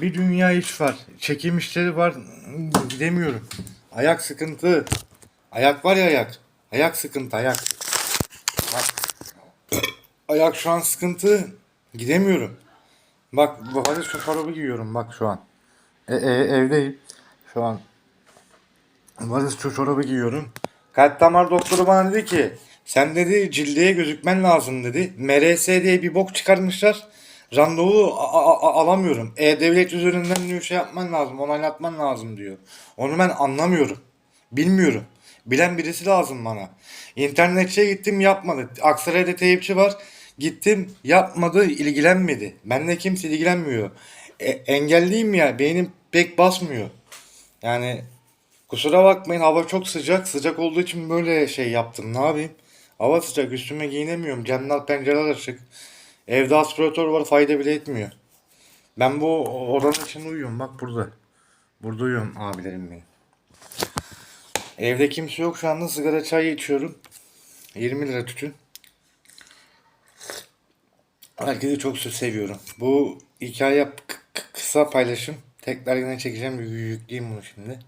bir dünya iş var. Çekim işleri var. Gidemiyorum. Ayak sıkıntı. Ayak var ya ayak. Ayak sıkıntı ayak. Bak. Ayak şu an sıkıntı. Gidemiyorum. Bak hadi şu çorabı giyiyorum bak şu an. E, e, evdeyim. Şu an. Valiz çorabı giyiyorum. Kalp damar doktoru bana dedi ki sen dedi cildeye gözükmen lazım dedi. MRS diye bir bok çıkarmışlar. Randevu alamıyorum. E-Devlet üzerinden diyor şey yapman lazım, onaylatman lazım diyor. Onu ben anlamıyorum. Bilmiyorum. Bilen birisi lazım bana. İnternetçiye gittim yapmadı. Aksaray'da teyipçi var. Gittim yapmadı, ilgilenmedi. Benimle kimse ilgilenmiyor. E- engelliyim ya, beynim pek basmıyor. Yani Kusura bakmayın hava çok sıcak. Sıcak olduğu için böyle şey yaptım. Ne yapayım? Hava sıcak üstüme giyinemiyorum. Camlar pencereler açık. Evde aspiratör var fayda bile etmiyor. Ben bu odanın içinde uyuyorum. Bak burada. Burada uyuyorum abilerim benim. Evde kimse yok şu anda sigara çay içiyorum. 20 lira tütün. Herkesi çok seviyorum. Bu hikaye kısa paylaşım. Tekrar yine çekeceğim. Yükleyeyim bunu şimdi.